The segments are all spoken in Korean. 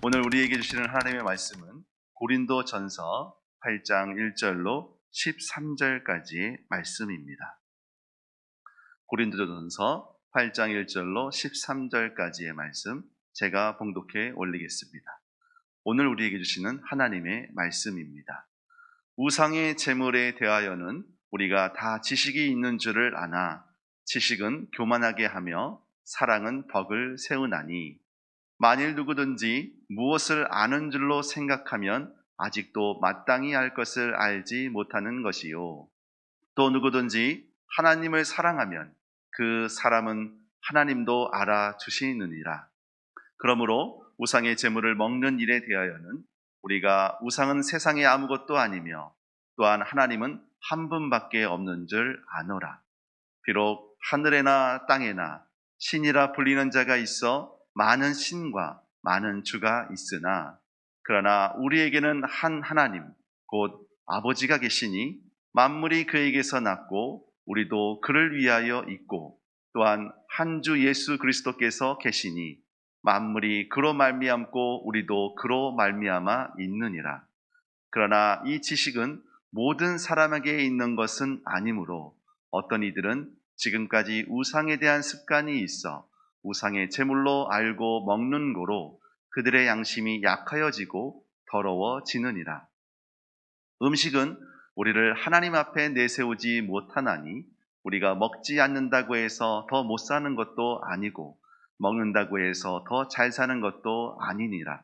오늘 우리에게 주시는 하나님의 말씀은 고린도 전서 8장 1절로 13절까지의 말씀입니다. 고린도 전서 8장 1절로 13절까지의 말씀 제가 봉독해 올리겠습니다. 오늘 우리에게 주시는 하나님의 말씀입니다. 우상의 재물에 대하여는 우리가 다 지식이 있는 줄을 아나 지식은 교만하게 하며 사랑은 덕을 세우나니 만일 누구든지 무엇을 아는 줄로 생각하면 아직도 마땅히 알 것을 알지 못하는 것이요. 또 누구든지 하나님을 사랑하면 그 사람은 하나님도 알아주시느니라. 그러므로 우상의 재물을 먹는 일에 대하여는 우리가 우상은 세상에 아무것도 아니며 또한 하나님은 한 분밖에 없는 줄 아노라. 비록 하늘에나 땅에나 신이라 불리는 자가 있어 많은 신과 많은 주가 있으나 그러나 우리에게는 한 하나님 곧 아버지가 계시니 만물이 그에게서 났고 우리도 그를 위하여 있고 또한 한 주 예수 그리스도께서 계시니 만물이 그로 말미암고 우리도 그로 말미암아 있느니라. 그러나 이 지식은 모든 사람에게 있는 것은 아니므로 어떤 이들은 지금까지 우상에 대한 습관이 있어 우상의 제물로 알고 먹는 고로 그들의 양심이 약하여지고 더러워지느니라. 음식은 우리를 하나님 앞에 내세우지 못하나니 우리가 먹지 않는다고 해서 더 못 사는 것도 아니고 먹는다고 해서 더 잘 사는 것도 아니니라.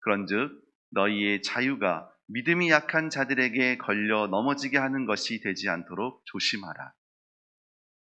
그런즉 너희의 자유가 믿음이 약한 자들에게 걸려 넘어지게 하는 것이 되지 않도록 조심하라.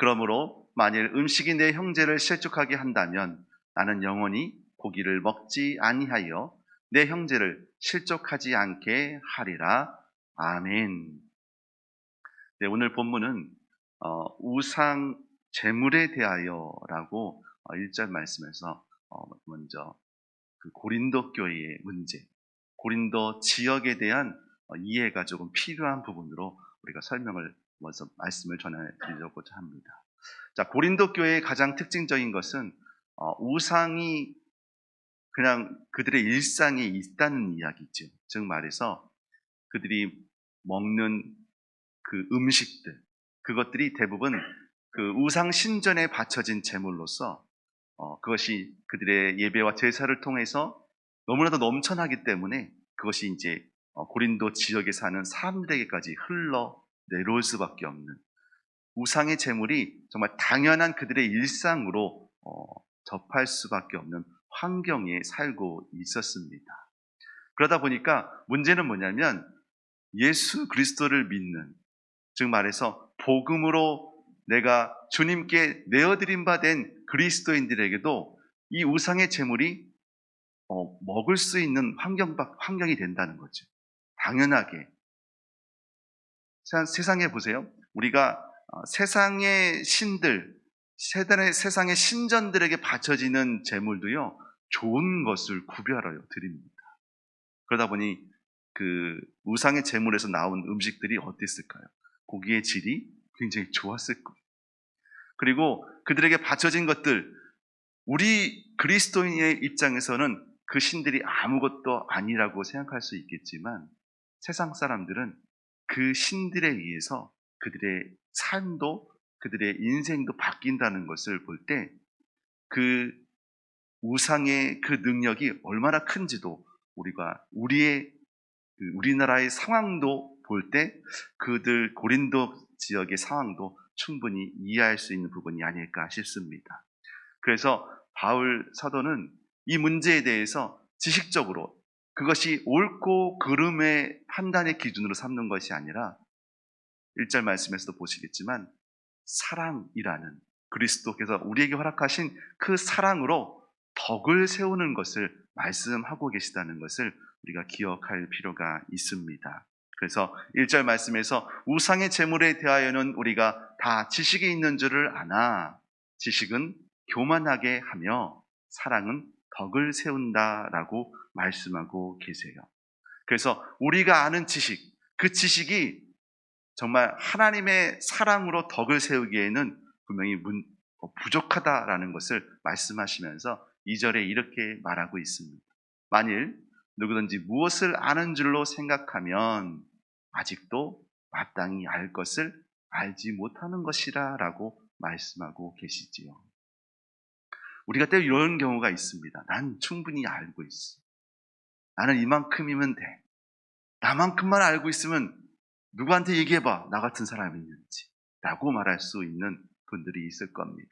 그러므로 만일 음식이 내 형제를 실족하게 한다면 나는 영원히 고기를 먹지 아니하여 내 형제를 실족하지 않게 하리라. 아멘. 네, 오늘 본문은 어, 우상 재물에 대하여라고 어, 1절 말씀에서 어, 먼저 그 고린도 교회의 문제, 고린도 지역에 대한 어, 이해가 조금 필요한 부분으로 우리가 설명을 먼저 말씀을 전해드리려고자 합니다. 자, 고린도 교회의 가장 특징적인 것은 어, 우상이 그냥 그들의 일상에 있다는 이야기죠. 즉 말해서 그들이 먹는 그 음식들, 그것들이 대부분 그 우상 신전에 바쳐진 제물로서 어, 그것이 그들의 예배와 제사를 통해서 너무나도 넘쳐나기 때문에 그것이 이제 어, 고린도 지역에 사는 사람들에게까지 흘러 내려올 수밖에 없는 우상의 제물이 정말 당연한 그들의 일상으로 어, 접할 수밖에 없는 환경에 살고 있었습니다. 그러다 보니까 문제는 뭐냐면 예수 그리스도를 믿는 즉 말해서 복음으로 내가 주님께 내어드린 바 된 그리스도인들에게도 이 우상의 제물이 어, 먹을 수 있는 환경, 환경이 된다는 거죠. 당연하게. 세상에 보세요. 우리가 어, 세상의 신들, 세상의 신전들에게 바쳐지는 제물도요, 좋은 것을 구별하여 드립니다. 그러다 보니 그 우상의 제물에서 나온 음식들이 어땠을까요? 고기의 질이 굉장히 좋았을 거예요. 그리고 그들에게 바쳐진 것들, 우리 그리스도인의 입장에서는 그 신들이 아무것도 아니라고 생각할 수 있겠지만 세상 사람들은 그 신들에 의해서 그들의 삶도 그들의 인생도 바뀐다는 것을 볼 때 그 우상의 그 능력이 얼마나 큰지도 우리가 우리의 그 우리나라의 상황도 볼 때 그들 고린도 지역의 상황도 충분히 이해할 수 있는 부분이 아닐까 싶습니다. 그래서 바울 사도는 이 문제에 대해서 지식적으로 그것이 옳고 그름의 판단의 기준으로 삼는 것이 아니라 1절 말씀에서도 보시겠지만 사랑이라는 그리스도께서 우리에게 허락하신 그 사랑으로 덕을 세우는 것을 말씀하고 계시다는 것을 우리가 기억할 필요가 있습니다. 그래서 1절 말씀에서 우상의 재물에 대하여는 우리가 다 지식이 있는 줄을 아나 지식은 교만하게 하며 사랑은 덕을 세운다라고 말씀하고 계세요. 그래서 우리가 아는 지식, 그 지식이 정말 하나님의 사랑으로 덕을 세우기에는 분명히 문- 어, 부족하다라는 것을 말씀하시면서 2절에 이렇게 말하고 있습니다. 만일 누구든지 무엇을 아는 줄로 생각하면 아직도 마땅히 알 것을 알지 못하는 것이라 라고 말씀하고 계시지요. 우리가 때로 이런 경우가 있습니다. 난 충분히 알고 있어. 나는 이만큼이면 돼. 나만큼만 알고 있으면 누구한테 얘기해봐. 나 같은 사람이 있는지. 라고 말할 수 있는 분들이 있을 겁니다.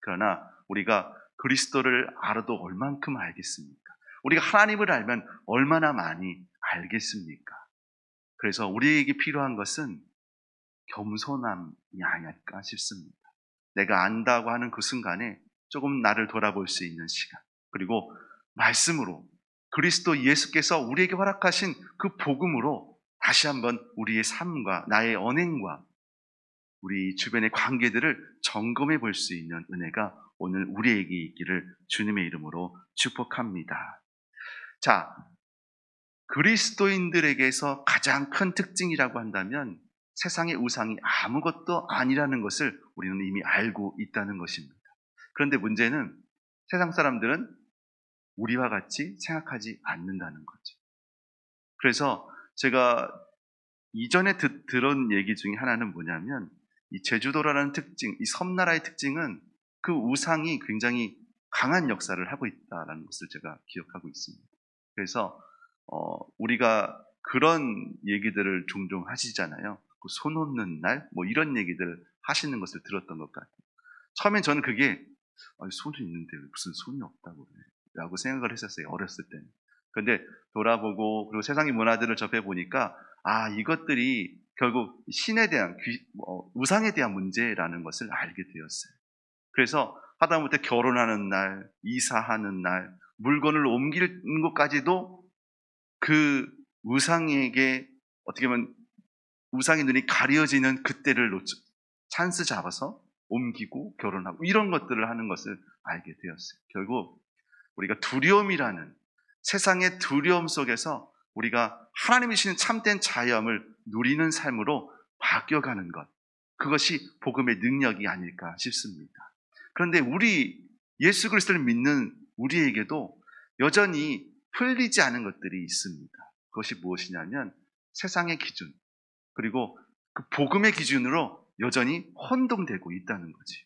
그러나 우리가 그리스도를 알아도 얼만큼 알겠습니까? 우리가 하나님을 알면 얼마나 많이 알겠습니까? 그래서 우리에게 필요한 것은 겸손함이 아닐까 싶습니다. 내가 안다고 하는 그 순간에 조금 나를 돌아볼 수 있는 시간. 그리고 말씀으로 그리스도 예수께서 우리에게 허락하신 그 복음으로 다시 한번 우리의 삶과 나의 언행과 우리 주변의 관계들을 점검해 볼 수 있는 은혜가 오늘 우리에게 있기를 주님의 이름으로 축복합니다. 자, 그리스도인들에게서 가장 큰 특징이라고 한다면 세상의 우상이 아무것도 아니라는 것을 우리는 이미 알고 있다는 것입니다. 그런데 문제는 세상 사람들은 우리와 같이 생각하지 않는다는 거죠. 그래서 제가 이전에 듣, 들은 얘기 중에 하나는 뭐냐면 이 제주도라는 특징, 이 섬나라의 특징은 그 우상이 굉장히 강한 역사를 하고 있다는 것을 제가 기억하고 있습니다. 그래서 어, 우리가 그런 얘기들을 종종 하시잖아요. 그 손 없는 날, 뭐 이런 얘기들 하시는 것을 들었던 것 같아요. 처음엔 저는 그게 아니, 손이 있는데 왜 무슨 손이 없다고 그래? 라고 생각을 했었어요. 어렸을 때는. 근데 돌아보고 그리고 세상의 문화들을 접해 보니까 아 이것들이 결국 신에 대한 귀- 어, 우상에 대한 문제라는 것을 알게 되었어요. 그래서 하다못해 결혼하는 날, 이사하는 날, 물건을 옮기는 것까지도 그 우상에게 어떻게 보면 우상의 눈이 가려지는 그때를 놓쳐 찬스 잡아서 옮기고 결혼하고 이런 것들을 하는 것을 알게 되었어요. 결국 우리가 두려움이라는 세상의 두려움 속에서 우리가 하나님이 주시는 참된 자유함을 누리는 삶으로 바뀌어가는 것. 그것이 복음의 능력이 아닐까 싶습니다. 그런데 우리 예수 그리스도를 믿는 우리에게도 여전히 풀리지 않은 것들이 있습니다. 그것이 무엇이냐면 세상의 기준 그리고 그 복음의 기준으로 여전히 혼동되고 있다는 거지.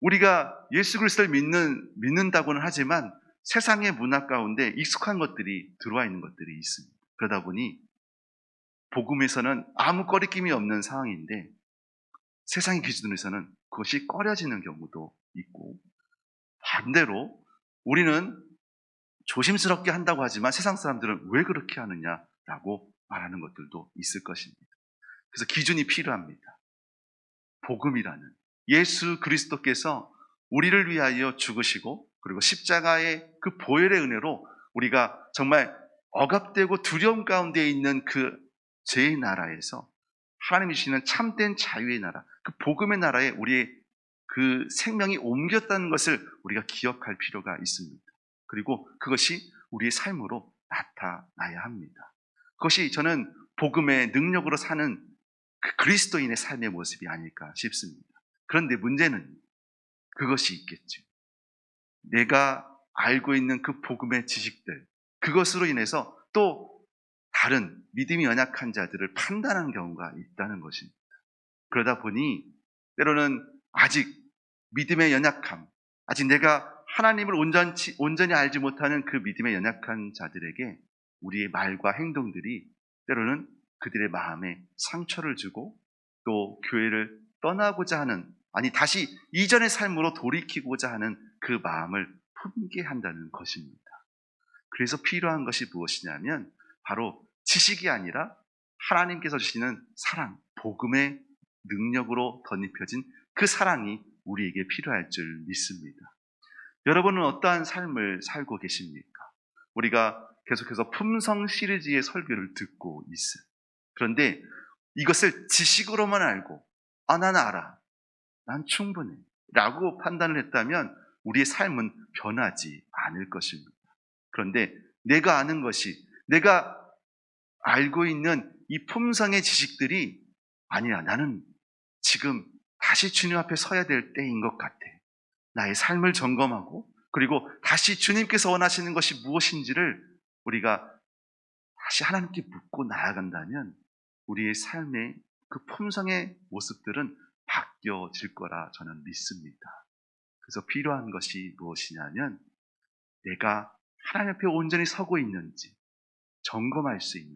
우리가 예수 그리스도를 믿는 믿는다고는 하지만 세상의 문화 가운데 익숙한 것들이 들어와 있는 것들이 있습니다. 그러다 보니 복음에서는 아무 꺼리낌이 없는 상황인데 세상의 기준에서는 그것이 꺼려지는 경우도 있고 반대로 우리는 조심스럽게 한다고 하지만 세상 사람들은 왜 그렇게 하느냐라고 말하는 것들도 있을 것입니다. 그래서 기준이 필요합니다. 복음이라는 예수 그리스도께서 우리를 위하여 죽으시고 그리고 십자가의 그 보혈의 은혜로 우리가 정말 억압되고 두려움 가운데 있는 그 죄의 나라에서 하나님이 주시는 참된 자유의 나라, 그 복음의 나라에 우리의 그 생명이 옮겼다는 것을 우리가 기억할 필요가 있습니다. 그리고 그것이 우리의 삶으로 나타나야 합니다. 그것이 저는 복음의 능력으로 사는 그 그리스도인의 삶의 모습이 아닐까 싶습니다. 그런데 문제는 그것이 있겠죠. 내가 알고 있는 그 복음의 지식들, 그것으로 인해서 또 다른 믿음이 연약한 자들을 판단하는 경우가 있다는 것입니다. 그러다 보니 때로는 아직 믿음의 연약함, 아직 내가 하나님을 온전치, 온전히 알지 못하는 그 믿음의 연약한 자들에게 우리의 말과 행동들이 때로는 그들의 마음에 상처를 주고 또 교회를 떠나고자 하는 아니 다시 이전의 삶으로 돌이키고자 하는 그 마음을 품게 한다는 것입니다. 그래서 필요한 것이 무엇이냐면 바로 지식이 아니라 하나님께서 주시는 사랑, 복음의 능력으로 덧입혀진 그 사랑이 우리에게 필요할 줄 믿습니다. 여러분은 어떠한 삶을 살고 계십니까? 우리가 계속해서 품성 시리즈의 설교를 듣고 있어요. 그런데 이것을 지식으로만 알고, 아, 난 알아. 난 충분해. 라고 판단을 했다면 우리의 삶은 변하지 않을 것입니다. 그런데 내가 아는 것이, 내가 알고 있는 이 품성의 지식들이 아니야. 나는 지금 다시 주님 앞에 서야 될 때인 것 같아. 나의 삶을 점검하고 그리고 다시 주님께서 원하시는 것이 무엇인지를 우리가 다시 하나님께 묻고 나아간다면 우리의 삶의 그 품성의 모습들은 바뀌어질 거라 저는 믿습니다. 그래서 필요한 것이 무엇이냐면 내가 하나님 앞에 온전히 서고 있는지 점검할 수 있는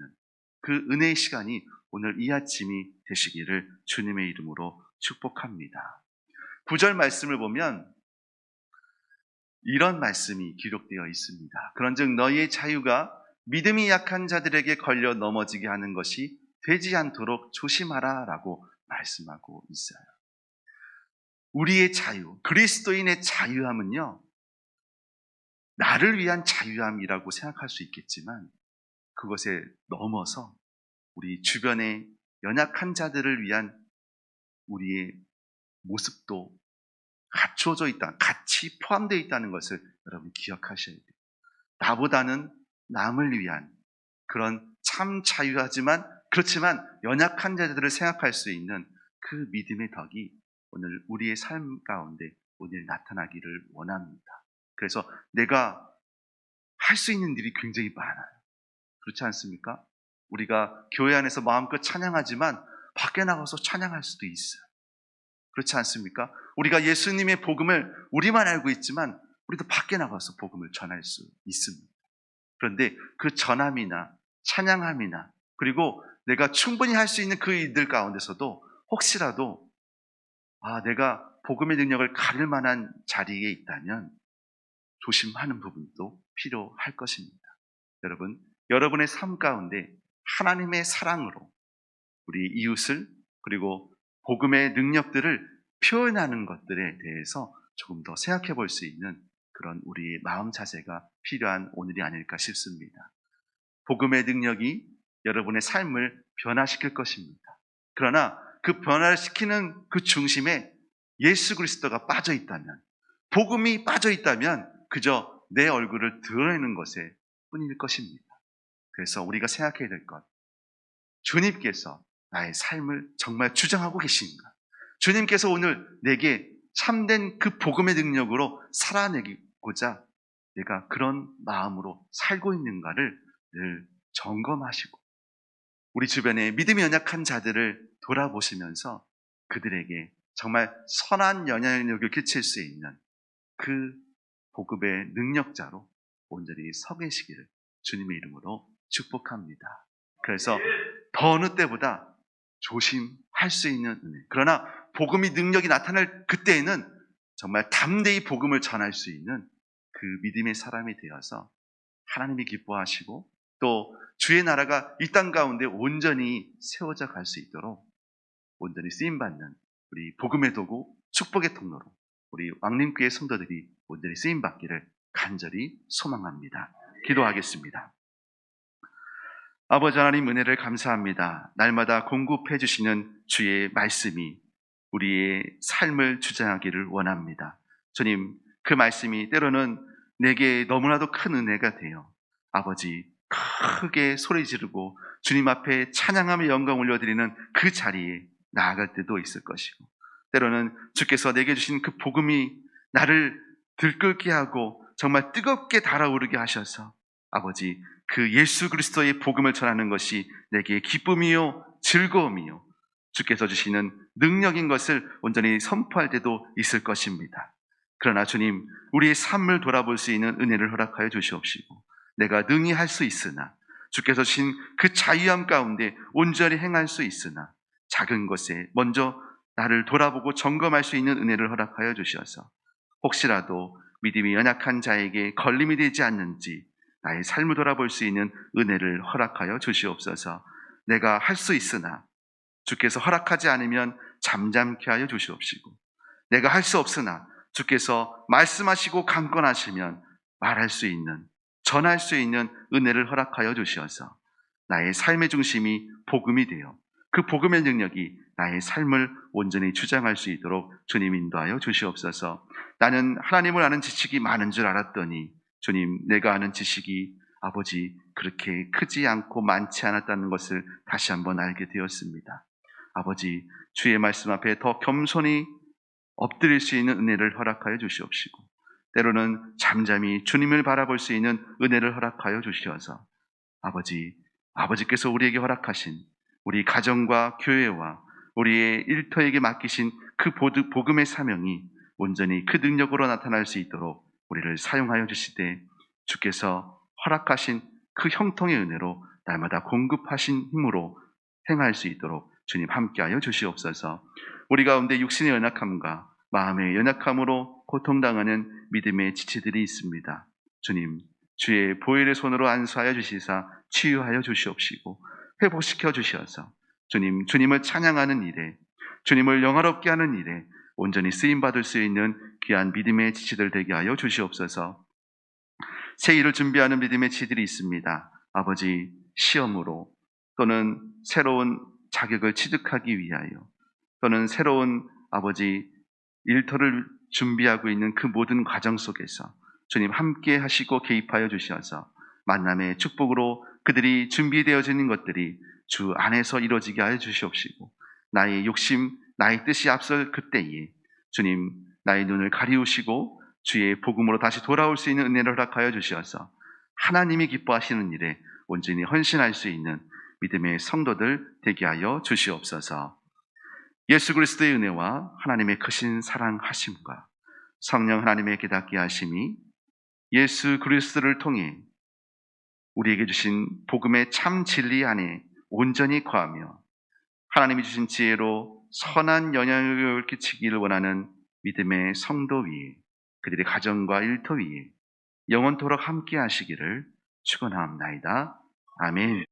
그 은혜의 시간이 오늘 이 아침이 되시기를 주님의 이름으로 축복합니다. 구절 말씀을 보면 이런 말씀이 기록되어 있습니다. 그런즉 너희의 자유가 믿음이 약한 자들에게 걸려 넘어지게 하는 것이 되지 않도록 조심하라 라고 말씀하고 있어요. 우리의 자유, 그리스도인의 자유함은요, 나를 위한 자유함이라고 생각할 수 있겠지만, 그것에 넘어서 우리 주변의 연약한 자들을 위한 우리의 모습도 갖춰져 있다, 같이 포함되어 있다는 것을 여러분 기억하셔야 돼요. 나보다는 남을 위한 그런 참 자유하지만 그렇지만 연약한 자들을 생각할 수 있는 그 믿음의 덕이 오늘 우리의 삶 가운데 오늘 나타나기를 원합니다. 그래서 내가 할 수 있는 일이 굉장히 많아요. 그렇지 않습니까? 우리가 교회 안에서 마음껏 찬양하지만 밖에 나가서 찬양할 수도 있어요. 그렇지 않습니까? 우리가 예수님의 복음을 우리만 알고 있지만 우리도 밖에 나가서 복음을 전할 수 있습니다. 그런데 그 전함이나 찬양함이나 그리고 내가 충분히 할 수 있는 그 일들 가운데서도 혹시라도 아, 내가 복음의 능력을 가릴 만한 자리에 있다면 조심하는 부분도 필요할 것입니다. 여러분, 여러분의 삶 가운데 하나님의 사랑으로 우리 이웃을 그리고 복음의 능력들을 표현하는 것들에 대해서 조금 더 생각해 볼 수 있는 그런 우리의 마음 자세가 필요한 오늘이 아닐까 싶습니다. 복음의 능력이 여러분의 삶을 변화시킬 것입니다. 그러나 그 변화를 시키는 그 중심에 예수 그리스도가 빠져 있다면, 복음이 빠져 있다면 그저 내 얼굴을 드러내는 것에 뿐일 것입니다. 그래서 우리가 생각해야 될 것, 주님께서 나의 삶을 정말 주장하고 계신가? 주님께서 오늘 내게 참된 그 복음의 능력으로 살아내고자 내가 그런 마음으로 살고 있는가를 늘 점검하시고 우리 주변에 믿음이 연약한 자들을 돌아보시면서 그들에게 정말 선한 영향력을 끼칠 수 있는 그 복음의 능력자로 온전히 서 계시기를 주님의 이름으로 축복합니다. 그래서 더 어느 때보다 조심할 수 있는 은혜. 그러나 복음이 능력이 나타날 그때에는 정말 담대히 복음을 전할 수 있는 그 믿음의 사람이 되어서 하나님이 기뻐하시고 또 주의 나라가 이 땅 가운데 온전히 세워져 갈 수 있도록 온전히 쓰임받는 우리 복음의 도구 축복의 통로로 우리 왕님교회 성도들이 온전히 쓰임받기를 간절히 소망합니다. 기도하겠습니다. 아버지 하나님 은혜를 감사합니다. 날마다 공급해 주시는 주의 말씀이 우리의 삶을 주장하기를 원합니다. 주님, 그 말씀이 때로는 내게 너무나도 큰 은혜가 되어 아버지 크게 소리 지르고 주님 앞에 찬양하며 영광 올려드리는 그 자리에 나아갈 때도 있을 것이고 때로는 주께서 내게 주신 그 복음이 나를 들끓게 하고 정말 뜨겁게 달아오르게 하셔서 아버지 그 예수 그리스도의 복음을 전하는 것이 내게 기쁨이요 즐거움이요 주께서 주시는 능력인 것을 온전히 선포할 때도 있을 것입니다. 그러나 주님, 우리의 삶을 돌아볼 수 있는 은혜를 허락하여 주시옵시고, 내가 능히 할 수 있으나, 주께서 주신 그 자유함 가운데 온전히 행할 수 있으나, 작은 것에 먼저 나를 돌아보고 점검할 수 있는 은혜를 허락하여 주셔서, 혹시라도 믿음이 연약한 자에게 걸림이 되지 않는지, 나의 삶을 돌아볼 수 있는 은혜를 허락하여 주시옵소서, 내가 할 수 있으나, 주께서 허락하지 않으면 잠잠케 하여 주시옵시고, 내가 할 수 없으나, 주께서 말씀하시고 강권하시면 말할 수 있는 전할 수 있는 은혜를 허락하여 주시어서 나의 삶의 중심이 복음이 되어 그 복음의 능력이 나의 삶을 온전히 주장할 수 있도록 주님 인도하여 주시옵소서. 나는 하나님을 아는 지식이 많은 줄 알았더니 주님 내가 아는 지식이 아버지 그렇게 크지 않고 많지 않았다는 것을 다시 한번 알게 되었습니다. 아버지 주의 말씀 앞에 더 겸손히 엎드릴 수 있는 은혜를 허락하여 주시옵시고 때로는 잠잠히 주님을 바라볼 수 있는 은혜를 허락하여 주시어서 아버지 아버지께서 우리에게 허락하신 우리 가정과 교회와 우리의 일터에게 맡기신 그 복음의 사명이 온전히 그 능력으로 나타날 수 있도록 우리를 사용하여 주시되 주께서 허락하신 그 형통의 은혜로 날마다 공급하신 힘으로 행할 수 있도록 주님 함께하여 주시옵소서. 우리 가운데 육신의 연약함과 마음의 연약함으로 고통당하는 믿음의 지체들이 있습니다. 주님, 주의 보혈의 손으로 안수하여 주시사 치유하여 주시옵시고 회복시켜 주시어서 주님, 주님을 찬양하는 일에 주님을 영화롭게 하는 일에 온전히 쓰임 받을 수 있는 귀한 믿음의 지체들 되게 하여 주시옵소서. 새 일을 준비하는 믿음의 지들이 있습니다. 아버지 시험으로 또는 새로운 자격을 취득하기 위하여 또는 새로운 아버지 일터를 준비하고 있는 그 모든 과정 속에서 주님 함께 하시고 개입하여 주시어서 만남의 축복으로 그들이 준비되어지는 것들이 주 안에서 이루어지게 하여 주시옵시고 나의 욕심, 나의 뜻이 앞설 그때에 주님 나의 눈을 가리우시고 주의 복음으로 다시 돌아올 수 있는 은혜를 허락하여 주시어서 하나님이 기뻐하시는 일에 온전히 헌신할 수 있는 믿음의 성도들 되게 하여 주시옵소서. 예수 그리스도의 은혜와 하나님의 크신 사랑하심과 성령 하나님의 깨닫게 하심이 예수 그리스도를 통해 우리에게 주신 복음의 참 진리 안에 온전히 거하며 하나님이 주신 지혜로 선한 영향을 끼치기를 원하는 믿음의 성도 위에 그들의 가정과 일터 위에 영원토록 함께 하시기를 축원하옵나이다. 아멘.